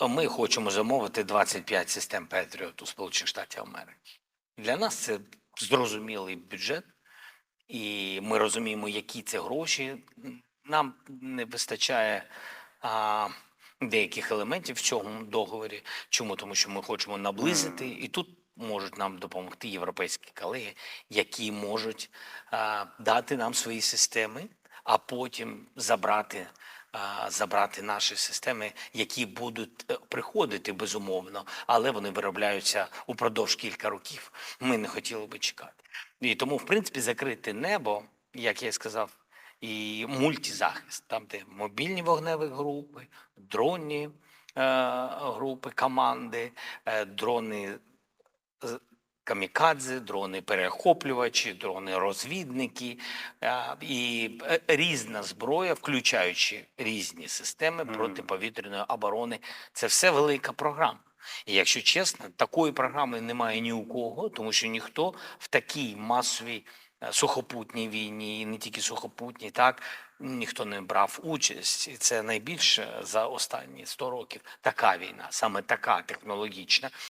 Ми хочемо замовити 25 систем Петріот у Сполучених Штатів Америки. Для нас це зрозумілий бюджет, і ми розуміємо, які це гроші. Нам не вистачає а, деяких елементів в цьому договорі. Чому? Тому що ми хочемо наблизити, і тут можуть нам допомогти європейські колеги, які можуть а, дати нам свої системи, а потім забрати. Забрати наші системи, які будуть е, приходити безумовно, але вони виробляються упродовж кілька років. Ми не хотіли би чекати. І тому, в принципі, закрити небо, як я сказав, і мультизахист, там, де мобільні вогневі групи, дронні е, групи, команди, е, дрони камікадзе, дрони перехоплювачі, дрони розвідники е, і е, різна зброя, включаючи різні системи протиповітряної оборони. Це все велика програма. І якщо чесно, такої програми немає ні у кого, тому що ніхто в такій масовій е, сухопутній війні, і не тільки сухопутній, так ніхто не брав участь. І це найбільше за останні 100 років така війна, саме така технологічна.